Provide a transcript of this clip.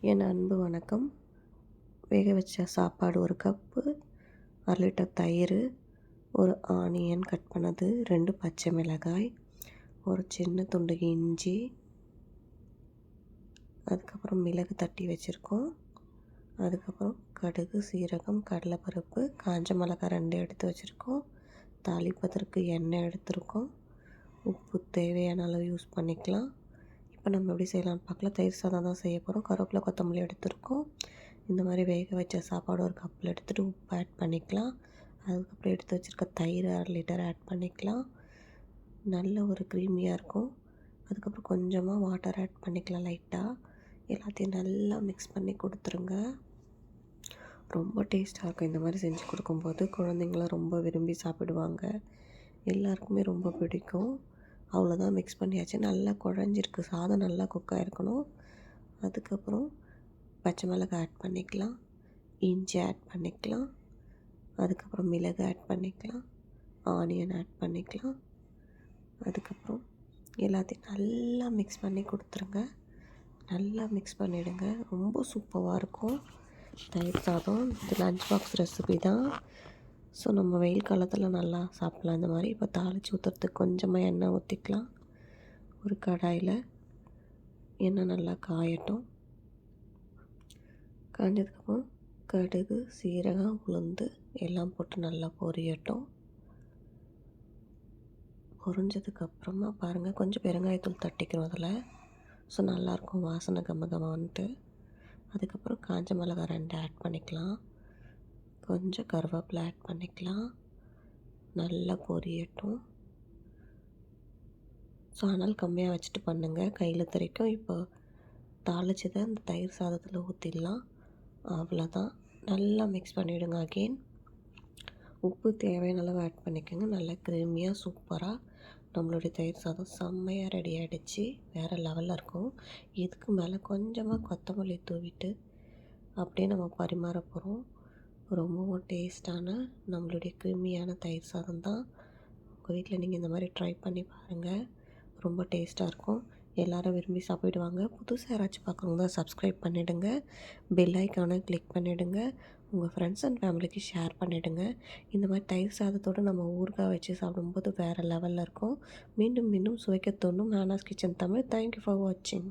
என் அன்பு வணக்கம். வேக வச்ச சாப்பாடு ஒரு கப்பு அரை லிட்டர் தயிர் ஒரு ஆனியன் கட் பண்ணது ரெண்டு பச்சை மிளகாய் ஒரு சின்ன துண்டு இஞ்சி அதுக்கப்புறம் மிளகு தட்டி வச்சுருக்கோம். அதுக்கப்புறம் கடுகு சீரகம் கடலைப்பருப்பு காஞ்ச மிளகாய் ரெண்டு எடுத்து வச்சுருக்கோம். தாளிப்பதற்கு எண்ணெய் எடுத்திருக்கோம். உப்பு தேவையான அளவு யூஸ் பண்ணிக்கலாம். இப்போ நம்ம எப்படி செய்யலாம்னு பார்க்கலாம் தயிர் சாதம் தான் செய்ய போகிறோம் கருவேப்பிலை கொத்தமல்லி எடுத்துருக்கோம். இந்த மாதிரி வேக வச்ச சாப்பாடு ஒரு கப்பில் எடுத்துகிட்டு உப்பு ஆட் பண்ணிக்கலாம். அதுக்கப்புறம் எடுத்து வச்சுருக்க தயிர் அரை லிட்டர் ஆட் பண்ணிக்கலாம். நல்ல ஒரு க்ரீமியாக இருக்கும். அதுக்கப்புறம் கொஞ்சமாக வாட்டர் ஆட் பண்ணிக்கலாம் லைட்டாக எல்லாத்தையும் நல்லா மிக்ஸ் பண்ணி கொடுத்துருங்க. ரொம்ப டேஸ்ட்டாக இருக்கும். இந்த மாதிரி செஞ்சு கொடுக்கும்போது குழந்தைங்களாம் ரொம்ப விரும்பி சாப்பிடுவாங்க. எல்லாருக்குமே ரொம்ப பிடிக்கும். அவ்வளோதான் மிக்ஸ் பண்ணியாச்சு. நல்லா குழஞ்சிருக்கு. சாதம் நல்லா குக் ஆகிருக்கணும் அதுக்கப்புறம் பச்சை மிளகாய் ஆட் பண்ணிக்கலாம். இஞ்சி ஆட் பண்ணிக்கலாம். அதுக்கப்புறம் மிளகு ஆட் பண்ணிக்கலாம். ஆனியன் ஆட் பண்ணிக்கலாம். அதுக்கப்புறம் எல்லாத்தையும் நல்லா மிக்ஸ் பண்ணி கொடுத்துருங்க. நல்லா மிக்ஸ் பண்ணிவிடுங்க ரொம்ப சூப்பராக இருக்கும். தயிர் சாதம். இது லஞ்ச் பாக்ஸ் ரெசிபி தான். ஸோ நம்ம வெயில் காலத்தில் நல்லா சாப்பிட்லாம். இந்த மாதிரி இப்போ தாளித்து ஊற்றுறதுக்கு கொஞ்சமாக எண்ணெய் ஊற்றிக்கலாம் ஒரு கடாயில் எண்ணெய் நல்லா காயட்டும். காஞ்சதுக்கப்புறம் கடுகு சீரகம் உளுந்து எல்லாம் போட்டு நல்லா பொரியட்டும். பொரிஞ்சதுக்கப்புறமா பாருங்கள் கொஞ்சம் பெருங்காயத்தூள் தட்டிக்கிறோம் அதில். ஸோ நல்லாயிருக்கும் வாசனை கம்ம கம்மன்ட்டு அதுக்கப்புறம் காஞ்ச மிளகா ரெண்டு ஆட் பண்ணிக்கலாம். கொஞ்சம் கருவேப்பிலை ஆட் பண்ணிக்கலாம். நல்லா பொரியட்டும். ஸோ ஆனால் கம்மியாக வச்சுட்டு பண்ணுங்கள் கையில் தரைக்கும் இப்போ தாளிச்சதை அந்த தயிர் சாதத்தில் ஊற்றிடலாம் அவ்வளோதான் நல்லா மிக்ஸ் பண்ணிவிடுங்க அகெயின் உப்பு தேவையான அளவு ஆட் பண்ணிக்கோங்க. நல்லா க்ரீமியாக சூப்பராக நம்மளுடைய தயிர் சாதம் செம்மையாக ரெடி ஆகிடுச்சு வேறு லெவலில் இருக்கும். இதுக்கு மேலே கொஞ்சமாக கொத்தமல்லி தூவிட்டு அப்படியே நம்ம பரிமாற போகிறோம் ரொம்பவும் டேஸ்ட்டான நம்மளுடைய கிருமியான தயிர் சாதம் தான். உங்கள் வீட்டில் நீங்கள் இந்த மாதிரி ட்ரை பண்ணி பாருங்கள் ரொம்ப டேஸ்ட்டாக இருக்கும். எல்லோரும் விரும்பி சாப்பிடுவாங்க. புதுசாக யாராச்சும் பார்க்குறவங்க தான் சப்ஸ்கிரைப் பண்ணிவிடுங்க பெல் ஐக்கானை கிளிக் பண்ணிவிடுங்க உங்கள் ஃப்ரெண்ட்ஸ் அண்ட் ஃபேமிலிக்கு ஷேர் பண்ணிவிடுங்க இந்த மாதிரி தயிர் சாதத்தோடு நம்ம ஊறுகாய் வச்சு சாப்பிடும்போது வேறு லெவலில் இருக்கும். மீண்டும் மீண்டும் சுவைக்க தோணும் Nana's kitchen Tamil. Thank you for வாட்சிங்